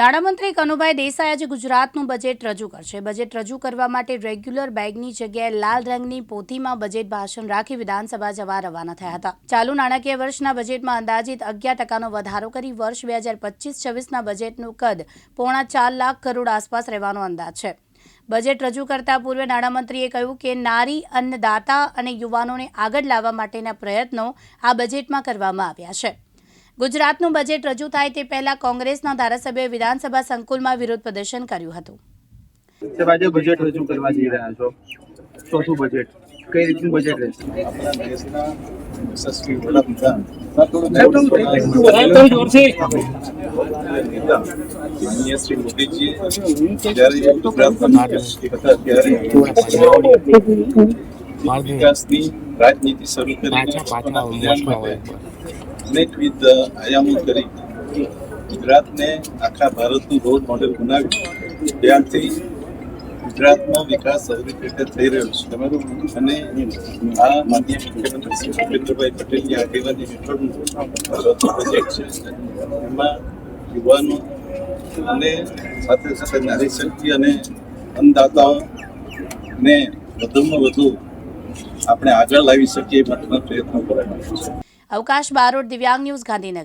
નાણામંત્રી કનુભાઈ દેસાઈ આજે ગુજરાતનું બજેટ રજૂ કરશે. બજેટ રજૂ કરવા માટે રેગ્યુલર બેગની જગ્યાએ લાલ રંગની પોથીમાં બજેટ ભાષણ રાખી વિધાનસભા જવા રવાના થયા હતા. ચાલુ નાણાકીય વર્ષના બજેટમાં અંદાજિત અગિયાર ટકાનો વધારો કરી વર્ષ બે હજાર પચીસ છવ્વીસના બજેટનું કદ પોણા ચાર લાખ કરોડ આસપાસ રહેવાનો અંદાજ છે. બજેટ રજૂ કરતા પૂર્વે નાણામંત્રીએ કહ્યું કે નારી, અન્નદાતા અને યુવાનોને આગળ લાવવા માટેના પ્રયત્નો આ બજેટમાં કરવામાં આવ્યા છે. ગુજરાતનું બજેટ રજૂ થાય તે પહેલા કોંગ્રેસના ધારાસભ્યોએ વિધાનસભા સંકુલમાં વિરોધ પ્રદર્શન કર્યું હતું. બજેટ રજૂ કરવા જઈ રહ્યા છો. ચોથું બજેટ કઈ રીતનું બજેટ રહેશે? વિકાસની રાજનીતિ શરૂ કરી. અનેકવિધ આયામો કરી ગુજરાતને આખા ભારતનું રોલ મોડેલ બનાવ્યું. ત્યારથી ગુજરાતનો વિકાસ સૌથી રીતે થઈ રહ્યો છે. અને આ માન્ય મુખ્યમંત્રી શ્રી ભૂપેન્દ્રભાઈ પટેલની આગેવાની હેઠળનું પ્રોજેક્ટ છે. એમાં યુવાનો અને સાથે સાથે નારી શક્તિ અને અન્નદાતાઓને વધુમાં વધુ આપણે આગળ લાવી શકીએ એ માટેના પ્રયત્નો કરવામાં છે. અવકાશ બારોટ દિવ્યાંગ ન્યૂઝ ગાંધીનગર.